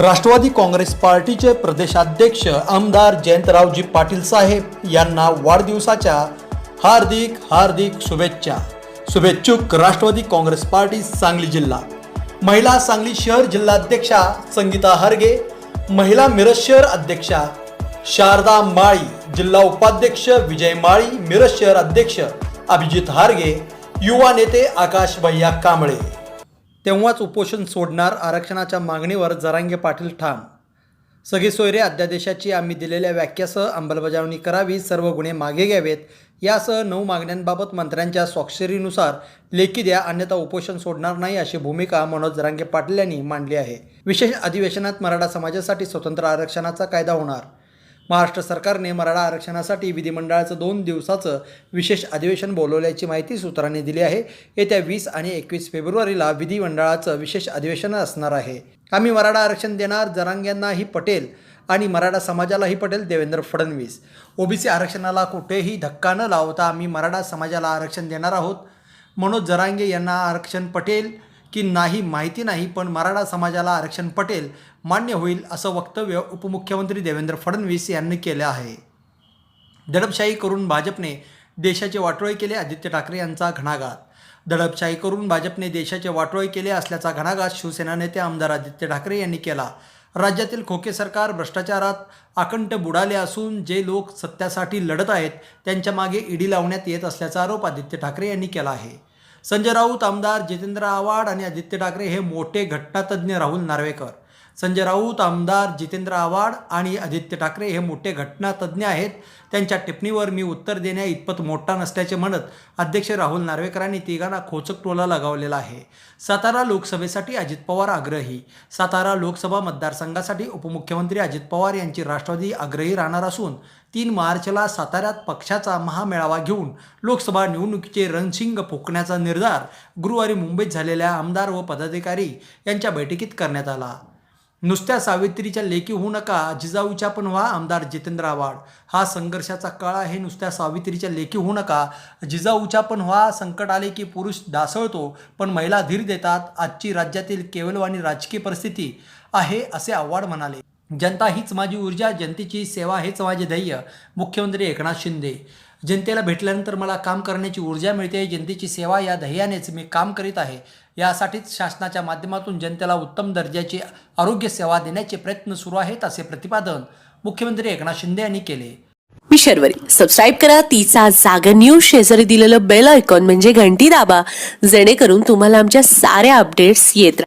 राष्ट्रवादी काँग्रेस पार्टीचे प्रदेशाध्यक्ष आमदार जयंतरावजी पाटील साहेब यांना वाढदिवसाच्या हार्दिक हार्दिक शुभेच्छा. शुभेच्छुक राष्ट्रवादी काँग्रेस पार्टी सांगली जिल्हा. महिला सांगली शहर जिल्हाध्यक्षा संगीता हरगे महिला मिरज शहर अध्यक्षा शारदा माळी जिल्हा उपाध्यक्ष विजय माळी मिरज शहर अध्यक्ष अभिजित हारगे युवा नेते आकाश भैया कांबळे. तेव्हाच उपोषण सोडणार आरक्षणाच्या मागणीवर जरांगे पाटील ठाम. सगळी सोयरे अध्यादेशाची आम्ही दिलेल्या व्याख्यासह अंमलबजावणी करावी सर्व गुन्हे मागे घ्यावेत. यासह नऊ मागण्यांबाबत मंत्र्यांच्या स्वाक्षरीनुसार लेखी द्या अन्यथा उपोषण सोडणार नाही अशी भूमिका मनोज जरांगे पाटील यांनी मांडली आहे. विशेष अधिवेशनात मराठा समाजासाठी स्वतंत्र आरक्षणाचा कायदा होणार. महाराष्ट्र सरकारने मराठा आरक्षणासाठी विधिमंडळाचं दोन दिवसाचं विशेष अधिवेशन बोलवल्याची माहिती सूत्रांनी दिली आहे. येत्या वीस आणि एकवीस फेब्रुवारीला विधिमंडळाचं विशेष अधिवेशन असणार आहे. आम्ही मराठा आरक्षण देणार जरांग्यांनाही पटेल आणि मराठा समाजालाही पटेल देवेंद्र फडणवीस. ओबीसी आरक्षणाला कुठेही धक्का न लावता आम्ही मराठा समाजाला आरक्षण देणार आहोत. मनोज जरांगे यांना आरक्षण पटेल की नाही माहिती नाही पण मराठा समाजाला आरक्षण पटेल मान्य होईल असं वक्तव्य उपमुख्यमंत्री देवेंद्र फडणवीस यांनी केलं आहे. दडपशाही करून भाजपने देशाचे वाटोळे केले आदित्य ठाकरे यांचा घणाघात. दडपशाही करून भाजपने देशाचे वाटोळे केले असल्याचा घणाघात शिवसेना नेते आमदार आदित्य ठाकरे यांनी केला. राज्यातील खोके सरकार भ्रष्टाचारात आकंठ बुडाले असून जे लोक सत्यासाठी लढत आहेत त्यांच्या मागे ईडी लावण्यात येत असल्याचा आरोप आदित्य ठाकरे यांनी केला आहे. संजय राऊत आमदार जितेंद्र आव्हाड आणि आदित्य ठाकरे हे मोठे घटनातज्ञ राहुल नार्वेकर. संजय राऊत आमदार जितेंद्र आव्हाड आणि आदित्य ठाकरे हे मोठे घटनातज्ञ आहेत. त्यांच्या टिप्पणीवर मी उत्तर देण्या इतपत मोठा नसल्याचे म्हणत अध्यक्ष राहुल नार्वेकरांनी तिघांना खोचक टोला लगावलेला आहे. सातारा लोकसभेसाठी अजित पवार आग्रही. सातारा लोकसभा मतदारसंघासाठी उपमुख्यमंत्री अजित पवार यांची राष्ट्रवादी आग्रही राहणार असून तीन मार्चला साताऱ्यात पक्षाचा महामेळावा घेऊन लोकसभा निवडणुकीचे रणशिंग फुकण्याचा निर्धार गुरुवारी मुंबईत झालेल्या आमदार व पदाधिकारी यांच्या बैठकीत करण्यात आला. नुसत्या सावित्रीच्या लेखी होऊ नका जिजाऊच्या पण व्हा आमदार जितेंद्र आव्हाड. हा संघर्षाचा काळ आहे नुसत्या सावित्रीच्या लेखी होऊ नका. जिजाऊच्या पण व्हा संकट आले की पुरुष डासळतो पण महिला धीर देतात. आजची राज्यातील केवलवाणी राजकीय परिस्थिती आहे असे आव्हाड म्हणाले. जनता हीच माझी ऊर्जा जनतेची सेवा हेच माझे ध्येय. मुख्यमंत्री एकनाथ शिंदे. जनतेला भेटल्यानंतर मला काम करण्याची ऊर्जा मिळते जनतेची सेवा या ध्येयानेच मी काम करीत आहे. यासाठीच शासनाच्या माध्यमातून जनतेला उत्तम दर्जाची आरोग्य सेवा देण्याचे प्रयत्न सुरू आहेत असे प्रतिपादन मुख्यमंत्री एकनाथ शिंदे यांनी केले. मी शर्वरी. सबस्क्राईब करा. तिचा जागर न्यूज शेजारी दिलेलं बेल आयकॉन म्हणजे घंटी दाबा. जेणेकरून तुम्हाला आमच्या साऱ्या अपडेट्स येत